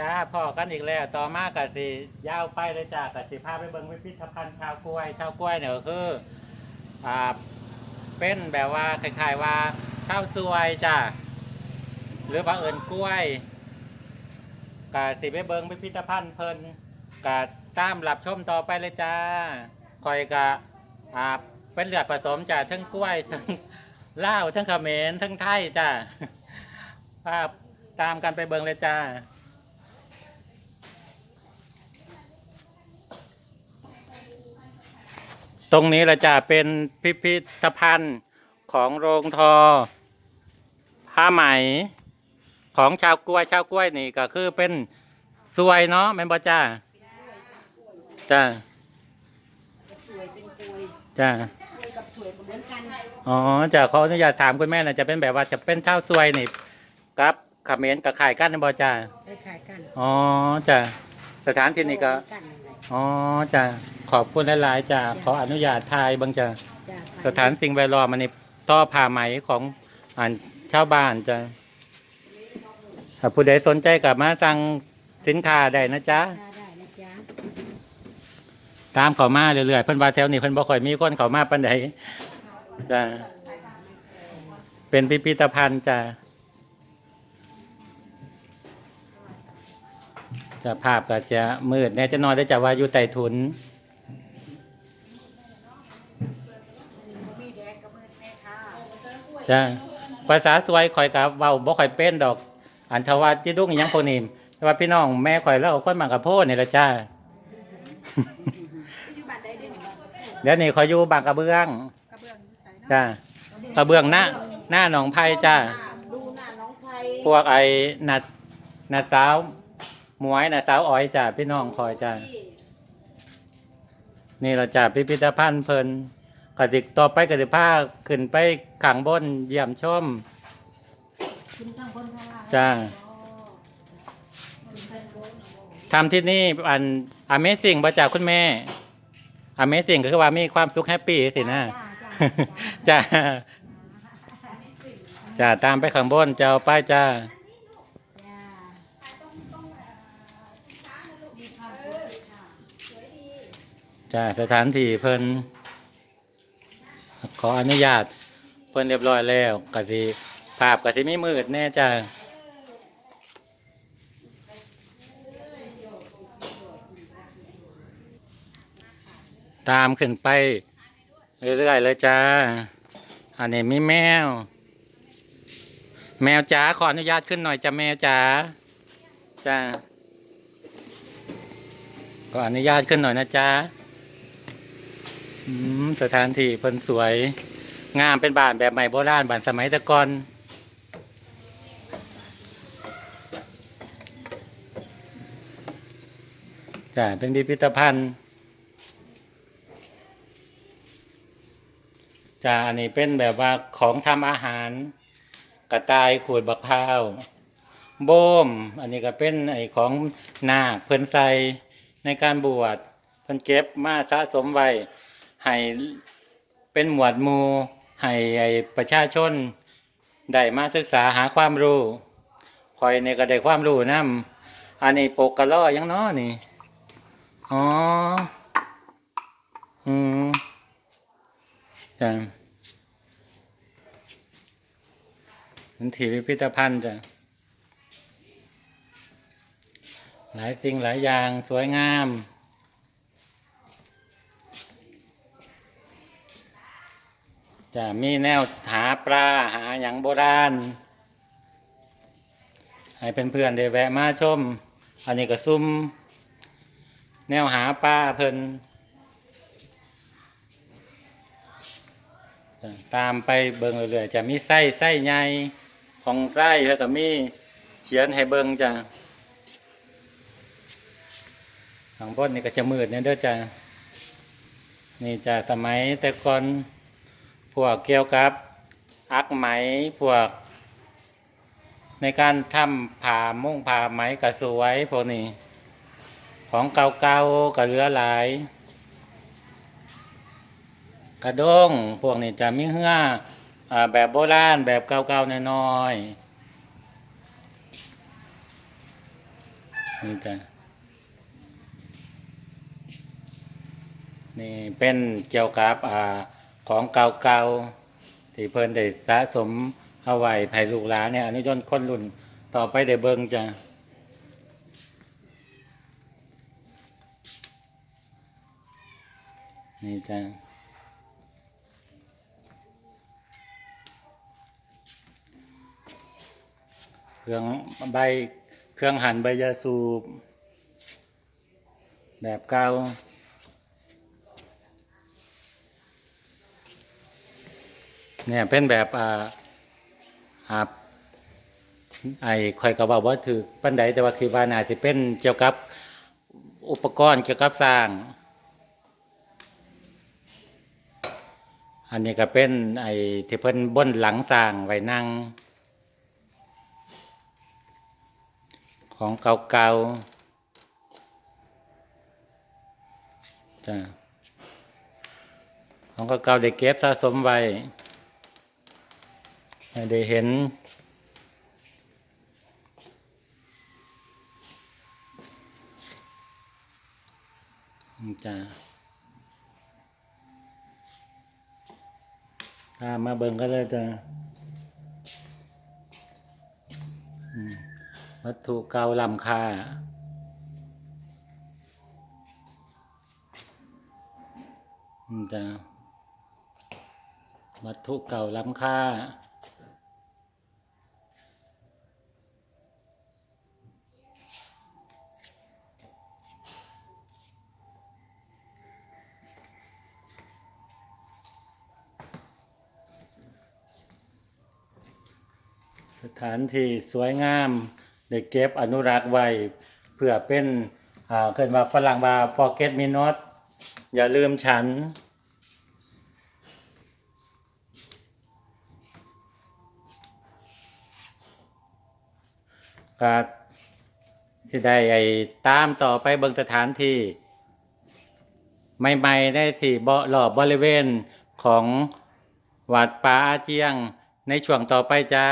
จ้าพ่อกันอีกแล้วต่อมากกสิยาวไปเลยจ้ากสิพาไปเบิ่งพิพิธภัณฑ์ชาวกล้วยชาวกล้วยเนี่ยก็คืออ่าเป็นแบบว่าคล้ายๆว่าข้าวซวยจ้าหรือว่าเอิญกล้วยกสิไปเบิ่งพิพิธภัณฑ์เพลินกะตามรับชมต่อไปเลยจ้าคอยกะอ่าเป็นเลือดผสมจ้าทั้งกล้วยทั้งเลาทั้งเขมรทั้งไทยจ้าภาพตามกันไปเบิงเลยจ้า ตรงนี้เราจะเป็นพิพิธภัณฑ์ของโรงทอ ผ้าไหม ของชาวกล้วยชาวกล้วยนี่ก็คือเป็นสวยเนาะแม่นบ่จ้าจ้าสวยเป็นกลวยจ้ากลวยกับสวยก็เหมือนกันอ๋อจ้าขออนุญาตถามคุณแม่นะจะเป็นแบบว่าจะเป็นเท่าสวยนี่กับเขมรกับขายกันนะบ่จ้าคล้ายๆกันอ๋อจ้าสถานที่นี่ก็เหมื อนกันนั่นแหละอ๋อจ้าขอบคุณหลายๆจ้าขออนุญาตทายบางจ้าจ้ะสถานสิ่งแวดล้อมมันนี่ต่อผ้าไหมของอ่านชาวบ้านจ้ะถ้าผู้ใดสนใจกับมาสั่งสินค้าได้นะจ๊ะได้ได้นะจ๊ะตามเขามาเรื่อยๆเพิ่นว่าแถวนี้เพิ่นบ่ค่อยมีคนเขามาปานใดจ้ะเป็นพิพิธภัณฑ์จ้ะ จะภาพก็จะมืดแน่จะนอนได้จะว่าอยู่ใต้ถุนมีแดงกับมือแม่ค่ะจ้าภาษาสวยข่อยกับเว้าบ่ค่อยเป็นดอก อันทว่าจิดุ้งอิหยังพวกนี้แต่ว่าพี่น้องแม่ข่อยแล้วเอาคนมากับโพดนี่ละจ้าอยู่บ้านใดเด้หนึ่งเดี๋ยวนี้ข่อยอยู่บางกระเบื้องกระเบื้องอยู่ใส่เนาะจ้ากระเบื้องหน้าหน้าหนองไผ่จ้าดูหน้าน้องไทยพวกไอ้นัดนัดสาวห มวยนัดสาวอ้อยจ้าพี่น้องคอยจ้านี่เราจ้าพิพิธภัณฑ์เพลินกติกต่อไปกติภาขึ้นไปขังบนเยี่ยมชมคุณทั้งคนทั้งล่างจ้าทำที่นี่อัน Amazing บ่จากคุณแม่ Amazing ก็คือว่ามีความสุขแฮปปี้สินะจ้าจ้าจ้าตามไปข้างบนเจ้าไปจ้า จ้า มีความสุขค่ะจ้าสถานที่เพิ่นขออนุญาตเพิ่นเรียบร้อยแล้วกะสิภาพกสิไม่มืดแน่จ้าตามขึ้นไป เรื่อยๆเลยจ้า อันนี้มีแมว แมวจ๋าขออนุญาตขึ้นหน่อยจ้าแมวจ๋าจ้า ขออนุญาตขึ้นหน่อยนะจ๊ะสถานที่เพิ่นสวย งามเป็นบ้านแบบใหม่โบราณบ้านสมัยตะกอนจ้าเป็นพิพิธภัณฑ์จ้าอันนี้เป็นแบบว่าของทำอาหาร กระต่ายขูดบักพร้าวโบม อันนี้ก็เป็นไอของนาคเพิ่นใส่ ในการบวชเพิ่นเก็บมาสะสมไว้ให้เป็นหมวดหมู่ให้อประชาชนได้มาศึกษาหาความรู้คอยในก็ได้ความรู้นํอันนี้ปกกระล้อยังน้อนี่อ๋ออืมจ้ะเป็นที่พิพิธภัณฑ์จ้ะ หลายสิ่งหลายอย่างสวยงาม จะมีแนวหาปลาหาอย่างโบราณ ให้เพื่อนๆได้แวะมาชม อันนี้ก็ซุ่มแนวหาปลาเพิ่นตามไปเบิ่งเรื่อยๆจะมีไส้ไส้ใหญ่ของไส้แล้วก็มีเขียนให้เบิ่งจ้ะ ข้างบนนี่ก็จะมืดเนี่ยเด้อจ้ะนี่จ้ะสมัยแต่ก่อนพวกเกี่ยวกับ อักไหมพวก ในการทำผ่ามุ่งผ่าไหมกระสวยพวกนี้ ของเก่าๆก็เหลือหลาย กระด้งพวกนี้จะมีเหืออ่าแบบโบราณแบบเก่าๆน้อยๆนี่จ้ะ นี่เป็นเกี่ยวกับอ่าของเก่าๆที่เพิ่นได้สะสมเอาไว้ภายลูกหลานเนี่ยอนุยนคนรุ่นต่อไปได้เบิ่งจ้ะนี่จ้ะเครื่องใบเครื่องหั่นใบยาสูบแบบเก่า เนี่ยเป็นแบบอ่าอ่าไอ้คอยกระบอกว่าถือปันไดแต่ว่าคือว่าน่าจะเป็นเกี่ยวกับอุปกรณ์เกี่ยวกับสร้าง อันนี้ก็เป็นไอ้ที่เพิ่นบนหลังสร้างไว้นั่ง ของเก่าๆจ้ะของเก่าๆได้เก็บสะสมไว้ ให้ได้เห็นจ้ะตามาเบิ่งก็เลยจะวัตถุเก่าล้ำค่าจะวัตถุเก่าล้ำค่า สถานที่สวยงามได้เก็บอนุรักษ์ไว้เพื่อเป็นอ่าเกิดว่าฝรั่งว่า forget me not อย่าลืมฉัน ก็สิได้ไอ้ตามต่อไปเบิงสถานที่ใหม่ๆได้ที่บ่รอบบริเวณของวัดป่าอาเจียงในช่วงต่อไปจ้า